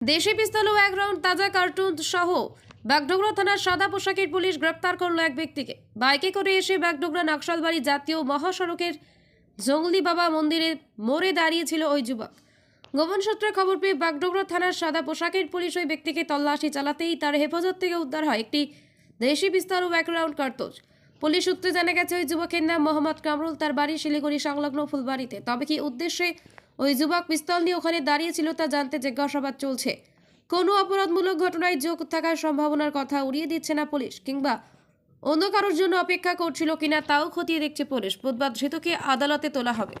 দেশি পিস্তল ও এক রাউন্ড তাজা কার্টুন সহ বাগডোগরা থানার সাদা পোশাকের পুলিশ গ্রেপ্তার করল এক ব্যক্তিকে। বাইকে করে এসে বাগডোগরা নকশালবাড়ি জাতীয় মহাসড়কের জঙ্গলি বাবা মন্দিরে মোড়ে দাঁড়িয়েছিল ওই যুবক। গোপন সূত্রে খবর পেয়ে বাগডোগরা থানার সাদা পোশাকের পুলিশ ওই ব্যক্তিকে তল্লাশি চালাতেই তার হেফাজত থেকে উদ্ধার হয় একটি দেশি পিস্তল ও এক রাউন্ড কার্তুজ। পুলিশ সূত্রে জানা গেছে, ওই যুবকের নাম মোহাম্মদ কামরুল। তার বাড়ি শিলিগুড়ি সংলগ্ন ফুলবাড়িতে। তবে কি উদ্দেশ্যে ওই যুবক পিস্তল নিয়ে ওখানে দাঁড়িয়েছিল তা জানতে জিজ্ঞাসাবাদ চলছে। কোনো অপরাধমূলক ঘটনায় যোগ থাকার সম্ভাবনার কথা উড়িয়ে দিচ্ছে না পুলিশ, কিংবা অন্য কারোর জন্য অপেক্ষা করছিল কিনা তাও খতিয়ে দেখছে পুলিশ। বুধবার ধৃতকে আদালতে তোলা হবে।